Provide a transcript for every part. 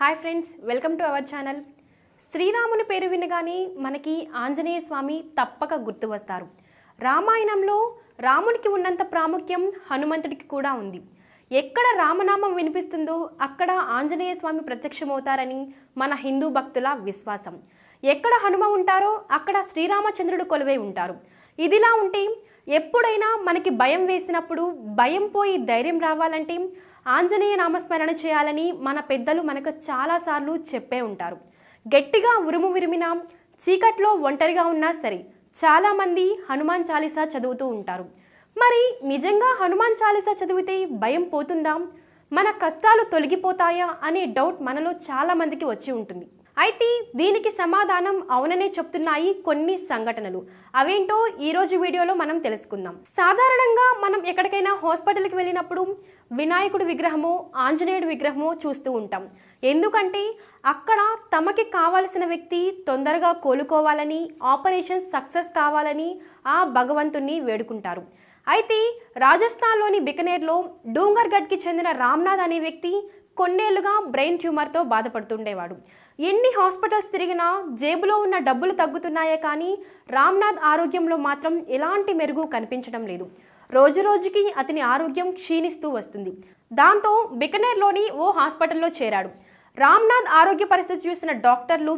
Hi friends welcome to our channel. శ్రీరాముని పేరు వినగానే మనకి ఆంజనేయ స్వామి తప్పక గుర్తు వస్తారు. రామాయణంలో రామునికి ఉన్నంత ప్రాముఖ్యం హనుమంతుడికి కూడా ఉంది. ఎక్కడ రామనామం వినిపిస్తుందో అక్కడ ఆంజనేయ స్వామి ప్రత్యక్షమవుతారని మన హిందూ భక్తుల విశ్వాసం. ఎక్కడ హనుమ ఉంటారో అక్కడ శ్రీరామచంద్రుడు కొలువై ఉంటారు. ఇదిలా ఉంటే ఎప్పుడైనా మనకి భయం వేసినప్పుడు భయం పోయి ధైర్యం రావాలంటే ఆంజనేయ నామస్మరణ చేయాలని మన పెద్దలు మనకు చాలాసార్లు చెప్పే ఉంటారు. గట్టిగా ఉరుము విరిమినా చీకట్లో ఒంటరిగా ఉన్నా సరే చాలామంది హనుమాన్ చాలీసా చదువుతూ ఉంటారు. మరి నిజంగా హనుమాన్ చాలీసా చదివితే భయం పోతుందా? మన కష్టాలు తొలగిపోతాయా? అనే డౌట్ మనలో చాలామందికి వచ్చి ఉంటుంది. అయితే దీనికి సమాధానం అవుననే చెప్తున్నాయి కొన్ని సంఘటనలు. అవేంటో ఈ రోజు వీడియోలో మనం తెలుసుకుందాం. సాధారణంగా మనం ఎక్కడికైనా హాస్పిటల్కి వెళ్ళినప్పుడు వినాయకుడి విగ్రహమో ఆంజనేయుడి విగ్రహమో చూస్తూ ఉంటాం. ఎందుకంటే అక్కడ తమకి కావలసిన వ్యక్తి తొందరగా కోలుకోవాలని ఆపరేషన్ సక్సెస్ కావాలని ఆ భగవంతుణ్ణి వేడుకుంటారు. అయితే రాజస్థాన్లోని బికనేర్లో డూంగర్గఢ్కి చెందిన రామ్నాథ్ అనే వ్యక్తి కొన్నేళ్ళుగా బ్రెయిన్ ట్యూమర్తో బాధపడుతుండేవాడు. ఎన్ని హాస్పిటల్స్ తిరిగినా జేబులో ఉన్న డబ్బులు తగ్గుతున్నాయే కానీ రామ్నాథ్ ఆరోగ్యంలో మాత్రం ఎలాంటి మెరుగు కనిపించడం లేదు. రోజు రోజుకి అతని ఆరోగ్యం క్షీణిస్తూ వస్తుంది. దాంతో బికనేర్లోని ఓ హాస్పిటల్లో చేరాడు. రామ్నాథ్ ఆరోగ్య పరిస్థితి చూసిన డాక్టర్లు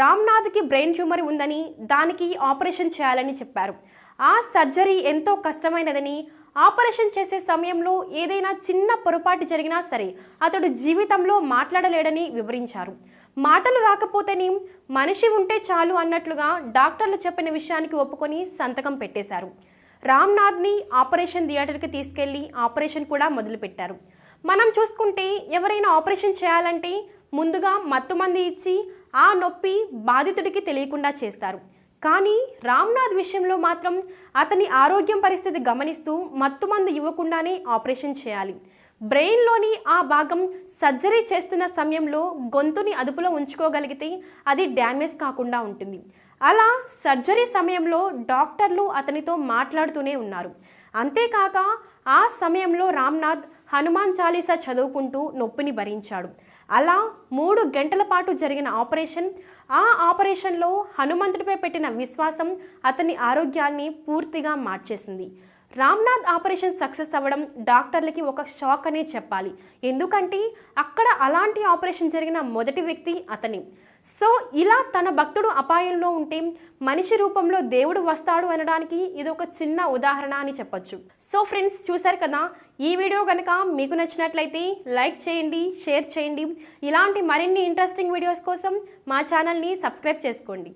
రామ్నాథ్కి బ్రెయిన్ ట్యూమర్ ఉందని దానికి ఆపరేషన్ చేయాలని చెప్పారు. ఆ సర్జరీ ఎంతో కష్టమైనదని ఆపరేషన్ చేసే సమయంలో ఏదైనా చిన్న పొరపాటు జరిగినా సరే అతడు జీవితంలో మాట్లాడలేడని వివరించారు. మాటలు రాకపోతేనే మనిషి ఉంటే చాలు అన్నట్లుగా డాక్టర్లు చెప్పిన విషయానికి ఒప్పుకొని సంతకం పెట్టేశారు. రామ్నాథ్ని ఆపరేషన్ థియేటర్కి తీసుకెళ్ళి ఆపరేషన్ కూడా మొదలుపెట్టారు. మనం చూసుకుంటే ఎవరైనా ఆపరేషన్ చేయాలంటే ముందుగా మత్తుమంది ఇచ్చి ఆ నొప్పి బాధితుడికి తెలియకుండా చేస్తారు. కానీ రామ్నాథ్ విషయంలో మాత్రం అతని ఆరోగ్యం పరిస్థితి గమనిస్తూ మత్తుమందు ఇవ్వకుండానే ఆపరేషన్ చేయాలి. బ్రెయిన్లోని ఆ భాగం సర్జరీ చేస్తున్న సమయంలో గొంతుని అదుపులో ఉంచుకోగలిగితే అది డ్యామేజ్ కాకుండా ఉంటుంది. అలా సర్జరీ సమయంలో డాక్టర్లు అతనితో మాట్లాడుతూనే ఉన్నారు. అంతేకాక ఆ సమయంలో రామ్నాథ్ హనుమాన్ చాలీసా చదువుకుంటూ నొప్పిని భరించాడు. అలా మూడు గంటల పాటు జరిగిన ఆపరేషన్ ఆ ఆపరేషన్లో హనుమంతుడిపై పెట్టిన విశ్వాసం అతని ఆరోగ్యాన్ని పూర్తిగా మార్చేసింది. రామ్నాథ్ ఆపరేషన్ సక్సెస్ అవ్వడం డాక్టర్లకి ఒక షాక్ అనే చెప్పాలి. ఎందుకంటే అక్కడ అలాంటి ఆపరేషన్ జరిగిన మొదటి వ్యక్తి అతని. సో ఇలా తన భక్తుడు అపాయంలో ఉంటే మనిషి రూపంలో దేవుడు వస్తాడు అనడానికి ఇది ఒక చిన్న ఉదాహరణ అని చెప్పొచ్చు. సో ఫ్రెండ్స్ చూశారు కదా? ఈ వీడియో కనుక మీకు నచ్చినట్లయితే లైక్ చేయండి షేర్ చేయండి. ఇలాంటి మరిన్ని ఇంట్రెస్టింగ్ వీడియోస్ కోసం మా ఛానల్ని సబ్స్క్రైబ్ చేసుకోండి.